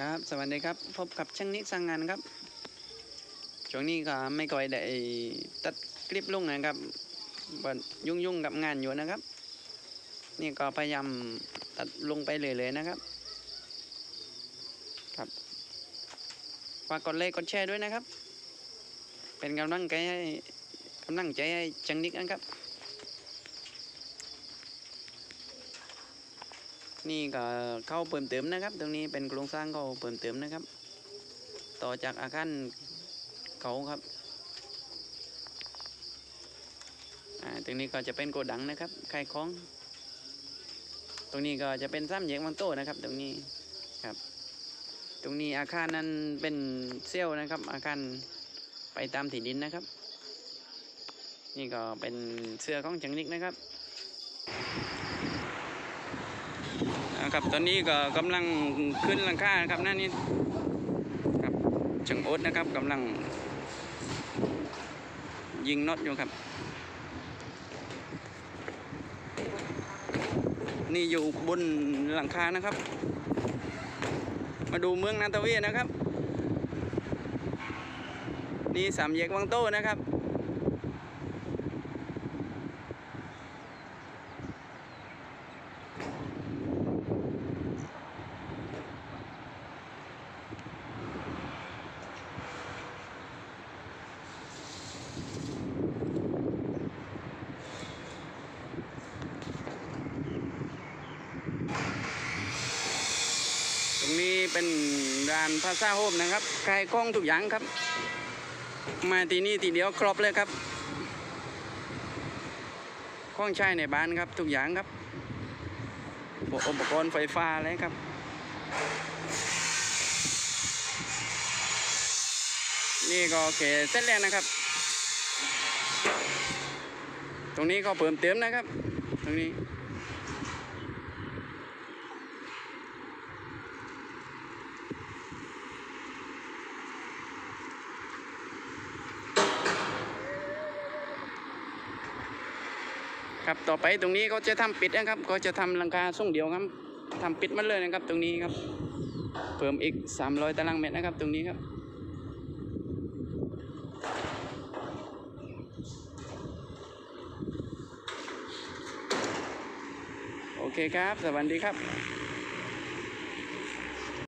ครับ สวัสดีครับ พบกับช่างนิสร้างงานครับ ช่วงนี้ก็ไม่ก่อยได้ตัดคลิปลงนะครับบัดยุ่งๆกับงานอยู่นะครับ นี่ก็พยายามตัดลงไปเลยๆนะครับ ครับฝากกดไลค์กดแชร์ด้วยนะครับ เป็นกำลังใจให้กำลังใจให้ช่างนิกนะครับ นี่ก็เข้าเพิ่มเติมนะครับ ตรงนี้เป็นโครงสร้างเขาเพิ่มเติมนะครับ ต่อจากอาคารเขาครับตรงนี้ก็จะเป็นโกดังนะครับขายของ ตรงนี้ก็จะเป็นซ้ำแยกวังโต้นะครับ ตรงนี้ครับ ตรงนี้อาคารนั้นเป็นเซี่ยวนะครับ อาคารไปตามถิ่นดินนะครับ นี่ก็เป็นเสื้อของจังนิกนะครับ นะครับ ตอนนี้ก็กำลังขึ้นหลังคานะครับหนั่นนี่ครับช่างโอ๊ตนะครับกำลัง ยิงน็อตอยู่ครับ นี่อยู่บนหลังคานะครับ มาดูเมืองนาตาเวียนะครับ นี่สามแยกวังโต้นะครับ ตรงนี้เป็นร้านพาซาโฮมนะครับขายกล้องทุกอย่างครับ มาที่นี่ทีเดียวครบเลยครับข้องใช้ในบ้านครับทุกอย่างครับพวกอุปกรณ์ไฟฟ้าอะไรครับนี่ก็โอเคเสร็จแล้วนะครับ ตรงนี้ก็เพิ่มเติมนะครับ ตรงนี้ ครับต่อไปตรงนี้เขาจะทำปิดนะครับก็จะทำหลังคาส่งเดียวครับทำปิดมันเลยนะครับ ตรงนี้ครับ เพิ่มอีก 300 ตารางเมตรนะครับ ตรงนี้ครับโอเคครับ สวัสดีครับ